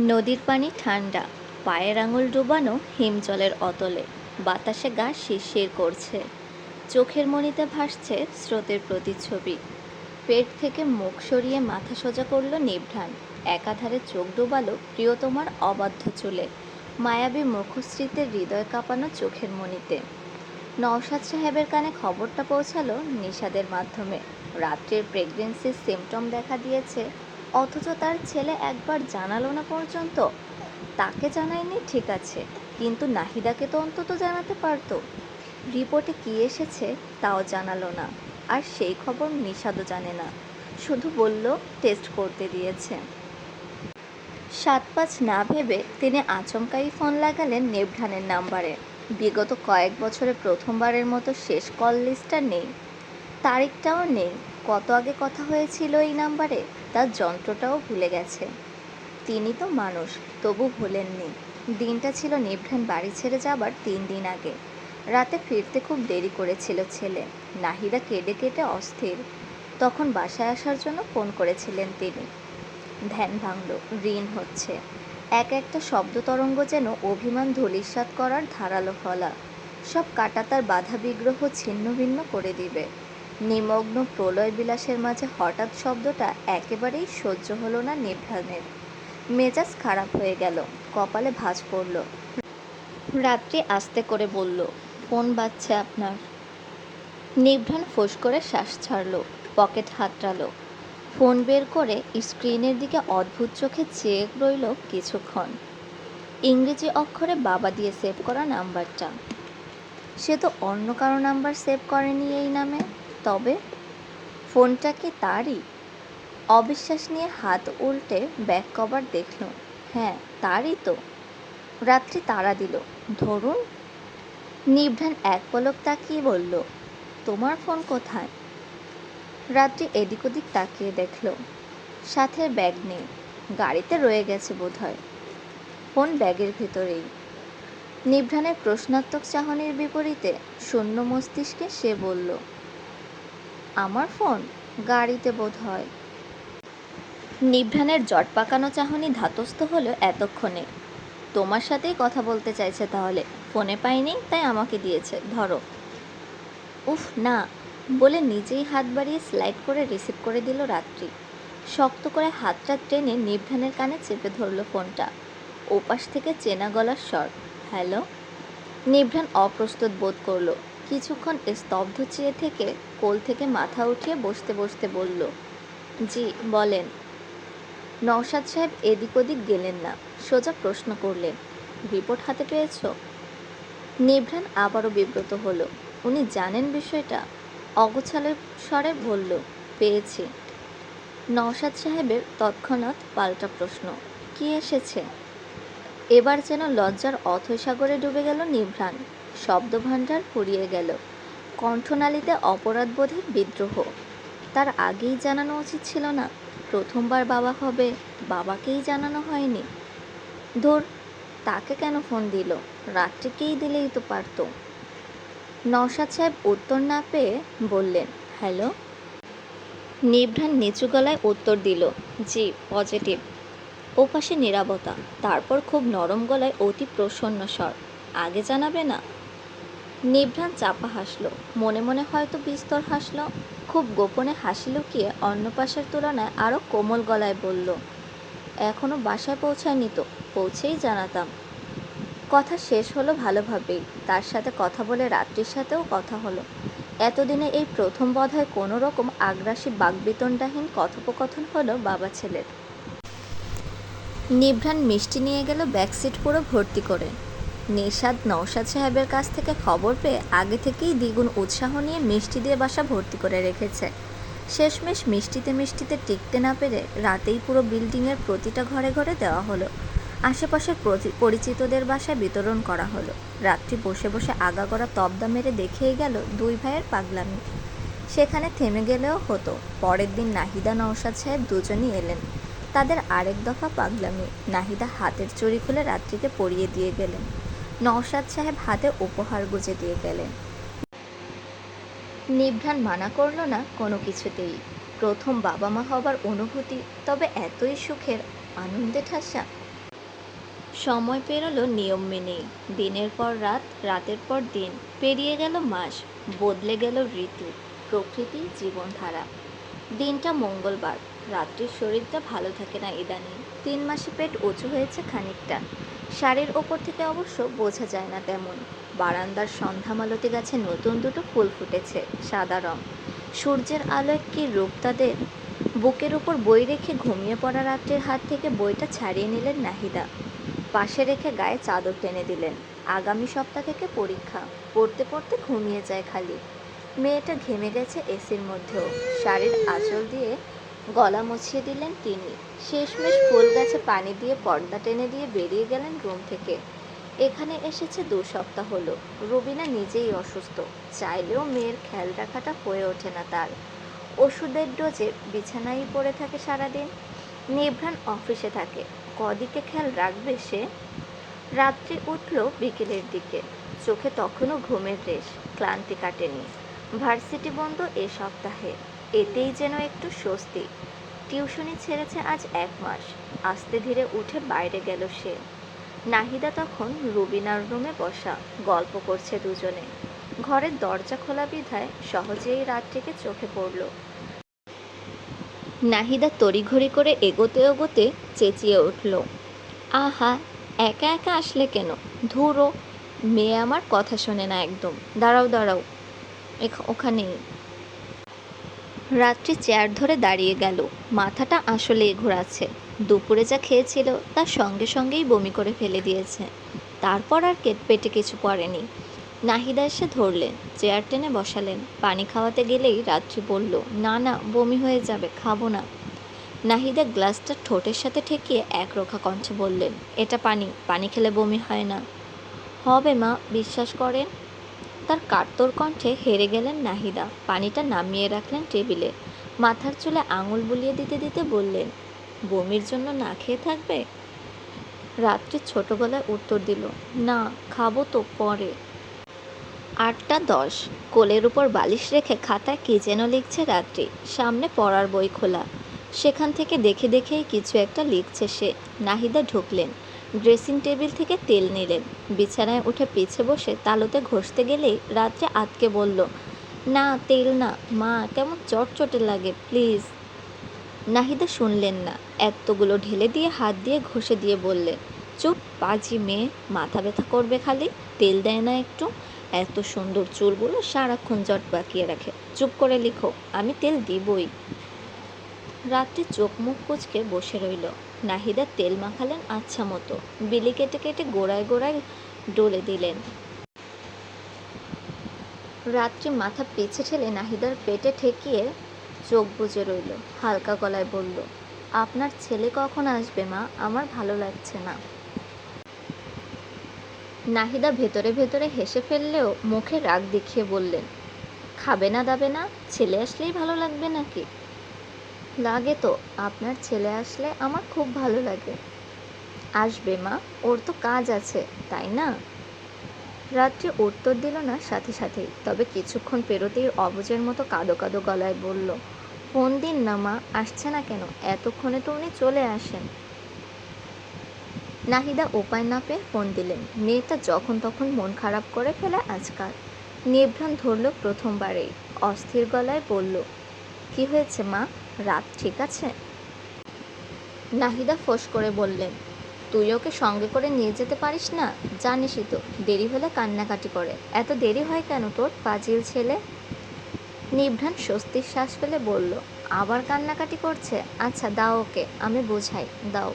নদীর পানি ঠান্ডা, পায়ের আঙুল ডুবানো হিমজলের অতলে, বাতাসে গা শিরশির করছে। চোখের মণিতে ভাসছে স্রোতের প্রতিচ্ছবি। পেট থেকে মুখ সরিয়ে মাথা সোজা করল নিভ্রাণ একাধারে চোখ ডুবালো প্রিয়তমার অবাধ্য চুলে, মায়াবী মুখশ্রীতে হৃদয় কাঁপানো চোখের মণিতে নওশাদ সাহেবের কানে খবরটা পৌঁছালো নিষাদের মাধ্যমে। রাত্রের প্রেগনেন্সির সিমটম দেখা দিয়েছে অথচ তার ছেলে একবার জানালো না পর্যন্ত। তাকে জানায়নি, ঠিক আছে, কিন্তু নাহিদাকে তো অন্তত জানাতে পারতো। রিপোর্টে কী এসেছে তাও জানালো না, আর সেই খবর নিষাদও জানে না। শুধু বলল, টেস্ট করতে দিয়েছে। সাত পাঁচ না ভেবে তিনি আচমকাই ফোন লাগালেন নেভঢানের নাম্বারে। বিগত কয়েক বছরে প্রথমবারের মতো শেষ কল লিস্টটা নেই। তারিখটাও নেই। কত আগে কথা হয়েছিল এই নাম্বারে? তার যন্ত্রটাও ভুলে গেছে। তিনি তো মানুষ, তবু ভুলেননি। দিনটা ছিল নিভ্রাণ বাড়ি ছেড়ে যাবার তিন দিন আগে। রাতে ফিরতে খুব দেরি করেছিল ছেলে। নাহিদা কেঁদে কেটে অস্থির। তখন বাসায় আসার জন্য ফোন করেছিলেন তিনি। ধ্যান ভাঙল, ঋণ হচ্ছে। এক একটা শব্দ তরঙ্গ যেন অভিমান, ধূলিসাৎ করার ধারালো ফলা। সব কাটা তার বাধা বিগ্রহ ছিন্ন ভিন্ন করে দিবে। নিমগ্ন প্রলয় বিলাসের মাঝে হঠাৎ শব্দটা একেবারেই সহ্য হলো না নিভ্রাণের মেজাজ খারাপ হয়ে গেল, কপালে ভাঁজ পড়ল। রাত্রি আস্তে করে বলল, ফোন বাজছে আপনার। নিভ্রাণ ফোঁস করে শ্বাস ছাড়লো, পকেট হাতড়ালো। ফোন বের করে স্ক্রিনের দিকে অদ্ভুত চোখে চেয়ে রইল কিছুক্ষণ। ইংরেজি অক্ষরে বাবা দিয়ে সেভ করা নাম্বারটা। সে তো অন্য কারও নাম্বার সেভ করেনি এই নামে। তবে ফোনটা কি তারই? অবিশ্বাস নিয়ে হাত উল্টে ব্যাক কভার দেখল। হ্যাঁ তারই তো। রাত্রি তারা দিল। ধরুন নিভ্রাণ এক পলক তাকিয়ে বলল, তোমার ফোন কোথায়? রাত্রি এদিক ওদিক তাকিয়ে দেখল, সাথে ব্যাগ নেই। গাড়িতে রয়ে গেছে বোধহয়। ফোন ব্যাগের ভেতরেই। নিভ্রাণের প্রশ্নাত্মক চাহনির বিপরীতে শূন্য মস্তিষ্কে সে বলল আমার ফোন? গাড়িতে বোধ হয়। নিভ্রাণের জট পাকানো চাহনি ধাতস্থ হলো এতক্ষণে। তোমার সাথেই কথা বলতে চাইছে তাহলে। ফোনে পাইনি, তাই আমাকে দিয়েছে। ধরো। উফ, না। বলে নিজেই হাত বাড়িয়ে স্লাইড করে রিসিভ করে দিল রাত্রি। শক্ত করে হাতটা টেনে নিভ্রাণের কানে চেপে ধরল ফোনটা। ওপাশ থেকে চেনা গলার স্বর, হ্যালো? নিভ্রাণ অপ্রস্তুত বোধ করল। কিছুক্ষণ স্তব্ধ চেয়ে থেকে কোল থেকে মাথা উঠিয়ে বসতে বসতে বলল, জি, বলেন। নওশাদ সাহেব এদিক ওদিক গেলেন না, সোজা প্রশ্ন করলেন, রিপোর্ট হাতে পেয়েছ? নিভ্রাণ আবারও বিব্রত হলো, উনি জানেন বিষয়টা? অগোছালের স্বরে বলল, পেয়েছি। নওশাদ সাহেবের তৎক্ষণাৎ পাল্টা প্রশ্ন, কি এসেছে? এবার যেন লজ্জার অথৈ সাগরে ডুবে গেল নিভ্রাণ শব্দভাণ্ডার ফুরিয়ে গেল। কণ্ঠনালীতে অপরাধবোধের বিদ্রোহ। তার আগেই জানানো উচিত ছিল না, প্রথমবার বাবা হবে, বাবাকেই জানানো হয়নি। ধর, তাকে কেন ফোন দিল? রাত্রিকেই দিলেই তো পারতো। নওশাদ সাহেব উত্তর না পেয়ে বললেন, হ্যালো? নিভ্রাণ নিচু গলায় উত্তর দিল, জি, পজিটিভ। ওপাশে নিরাপত্তা তারপর খুব নরম গলায় অতি প্রসন্ন স্বর, আগে জানাবে না? নিভ্রাণ চাপা হাসলো। মনে মনে হয়তো বিস্তর হাসলো। খুব গোপনে হাসি লুকিয়ে অন্য পাশের তুলনায় আরও কোমল গলায় বলল এখনও বাসায় পৌঁছায়নি তো, পৌঁছেই জানাতাম। কথা শেষ হলো ভালোভাবেই। তার সাথে কথা বলে রাত্রির সাথেও কথা হলো। এতদিনে এই প্রথম বধায় কোনো রকম আগ্রাসী বাগবিতণ্ডাহীন কথোপকথন হলো বাবা ছেলের। নিভ্রাণ মিষ্টি নিয়ে গেল ব্যাকসিট পুরো ভর্তি করে। নিষাদ নৌসাদ সাহেবের কাছ থেকে খবর পেয়ে আগে থেকেই দ্বিগুণ উৎসাহ নিয়ে মিষ্টি দিয়ে বাসা ভর্তি করে রেখেছে। শেষমেশ মিষ্টিতে মিষ্টিতে টিকতে না পেরে রাতেই পুরো বিল্ডিংয়ের প্রতিটা ঘরে ঘরে দেওয়া হলো। আশেপাশের পরিচিতদের বাসায় বিতরণ করা হলো। রাত্রি বসে বসে আগাগোড়া তবদা মেরে দেখেই গেল দুই ভাইয়ের পাগলামি। সেখানে থেমে গেলেও হতো। পরের দিন নাহিদা নওশাদ সাহেব দুজনই এলেন। তাদের আরেক দফা পাগলামি। নাহিদা হাতের চুড়ি খুলে রাত্রিকে পরিয়ে দিয়ে গেলেন। নওশাদ সাহেব হাতে উপহার গুজে দিয়ে গেলেন। নিভ্রাণ মানা করল না কোনো কিছুতেই। প্রথম বাবা মা হবার অনুভূতি, তবে এতই সুখের আনন্দে ঠাসা। সময় পেরোলো, নিয়ম মেনেই। দিনের পর রাত, রাতের পর দিন। পেরিয়ে গেল মাস, বদলে গেল ঋতু, প্রকৃতি, জীবনধারা। দিনটা মঙ্গলবার, রাত্রির শরীরটা ভালো থাকে না ইদানিং। তিন মাসে পেট উঁচু হয়েছে খানিকটা। শাড়ির ওপর থেকে অবশ্য বোঝা যায় না তেমন। বারান্দার সন্ধ্যামালতি গাছে নতুন দুটো ফুল ফুটেছে, সাদা রং। সূর্যের আলোয় কি রূপ তাদের? বুকের উপর বই রেখে ঘুমিয়ে পড়া রাত্রির হাত থেকে বইটা ছাড়িয়ে নিলেন নাহিদা। পাশে রেখে গায়ে চাদর টেনে দিলেন। আগামী সপ্তাহ থেকে পরীক্ষা। পড়তে পড়তে ঘুমিয়ে যায় খালি। মেয়েটা ঘেমে গেছে এসির মধ্যেও। শাড়ির আঁচল দিয়ে গলা মুছিয়ে দিলেন তিনি। শেষমেশ ফুল গাছে পানি দিয়ে পর্দা টেনে দিয়ে বেরিয়ে গেলেন রুম থেকে। এখানে এসেছে দু সপ্তাহ হলো। রুবিনা নিজেই অসুস্থ। চাইলেও মেয়ের খেয়াল রাখাটা হয়ে ওঠে না তার। ওষুধের ডোজে বিছানায় পড়ে থাকে সারাদিন। নিভ্রাণ অফিসে থাকে। কদিকে খেয়াল রাখবে সে? রাত্রি উঠল বিকেলের দিকে। চোখে তখনও ঘুমের রেশ। ক্লান্তি কাটেনি। ভার্সিটি বন্ধ এ সপ্তাহে। এতেই যেন একটু স্বস্তি। টিউশনি ছেড়েছে আজ এক মাস। আস্তে ধীরে উঠে বাইরে গেল সে। নাহিদা তখন রুবিনার রুমে বসা, গল্প করছে দুজনে। ঘরের দরজা খোলা বিধায় সহজেই রাত্রিকে চোখে পড়ল। নাহিদা তড়িঘড়ি করে এগোতে এগোতে চেঁচিয়ে উঠল, আহা, একা একা আসলে কেন? ধুরো, মেয়ে আমার কথা শোনে না একদম। দাঁড়াও দাঁড়াও। ওখানেই। রাত্রি চেয়ার ধরে দাঁড়িয়ে গেল। মাথাটা আসলেই ঘোরাচ্ছে। দুপুরে যা খেয়েছিল তার সঙ্গে সঙ্গেই বমি করে ফেলে দিয়েছে। তারপর আর কেট পেটে কিছু পড়েনি। নাহিদা এসে ধরলেন চেয়ার টেনে বসালেন। পানি খাওয়াতে গেলেই রাত্রি বলল, না না, বমি হয়ে যাবে, খাব না। নাহিদা গ্লাসটা ঠোঁটের সাথে ঠেকিয়ে একরোখা কণ্ঠে বললেন, এটা পানি পানি খেলে বমি হয় না। হবে মা, বিশ্বাস করেন। তার কাতর কণ্ঠে হেরে গেলেন নাহিদা। পানিটা নামিয়ে রাখলেন টেবিলে। মাথার চুলে আঙুল বুলিয়ে দিতে দিতে বললেন, বমির জন্য না খেয়ে থাকবে? রাত্রি ছোট গলায় উত্তর দিল, না, খাব তো পরে। আটটা দশ। কোলের উপর বালিশ রেখে খাতায় কি যেন লিখছে রাত্রি। সামনে পড়ার বই খোলা। সেখান থেকে দেখে দেখেই কিছু একটা লিখছে সে। নাহিদা ঢুকলেন। ড্রেসিং টেবিল থেকে তেল নিলেন। বিছানায় উঠে পিছে বসে তালুতে ঘষতে গেলেই রাত্রে আতকে বলল, না, তেল না, মা, কেমন চটচটে লাগে, প্লিজ। নাহিদা শুনলেন না, এতগুলো ঢেলে দিয়ে হাত দিয়ে ঘষে দিয়ে বললেন চুপ, পাজি মেয়ে, মাথা ব্যথা করবে খালি, তেল দেয় না একটু, এত সুন্দর চুলগুলো সারাক্ষণ জট বাকিয়ে রাখে, চুপ করে লিখো, আমি তেল দিবই। রাত্রে চোখ মুখ কুচকে বসে রইল। নাহিদা তেল মাখালেন আচ্ছা মতো। বিলি কেটে কেটে গোড়ায় গোড়ায় ডলে দিলেন। রাত্রি মাথা পিছে ঠেলে নাহিদার পেটে ঠেকিয়ে চোখ বুজে রইল। হালকা গলায় বলল, আপনার ছেলে কখন আসবে মা? আমার ভালো লাগছে না। নাহিদা ভেতরে ভেতরে হেসে ফেললেও মুখে রাগ দেখিয়ে বললেন, খাবে না দাবে না? ছেলে আসলেই ভালো লাগবে নাকি? লাগে তো, আপনার ছেলে আসলে আমার খুব ভালো লাগে। আসবে মা, ওর তো কাজ আছে, তাই না? রাত্রি উত্তর দিল না সাথে সাথেই, তবে কিছুক্ষণ পেরোতেই অবুজের মতো কাদো কাদো গলায় বলল, ফোন দিন না মা, আসছে না কেন? এতক্ষণে তো উনি চলে আসেন। নাহিদা উপায় না পেয়ে ফোন দিলেন, মেয়েটা যখন তখন মন খারাপ করে ফেলে আজকাল। নিভ্রাণ ধরল প্রথমবারেই, অস্থির গলায় বলল, কি হয়েছে মা? রাত, ঠিক আছে? নাহিদা ফোঁস করে বললেন তুই ওকে সঙ্গে করে নিয়ে যেতে পারিস না? জানিসই তো, দেরি হলে কান্নাকাটি করে। এত দেরি হয় কেন তোর, পাজিল ছেলে? নিভ্রাণ স্বস্তির শ্বাস ফেলে বলল, আবার কান্নাকাটি করছে? আচ্ছা দাও ওকে, আমি বোঝাই, দাও।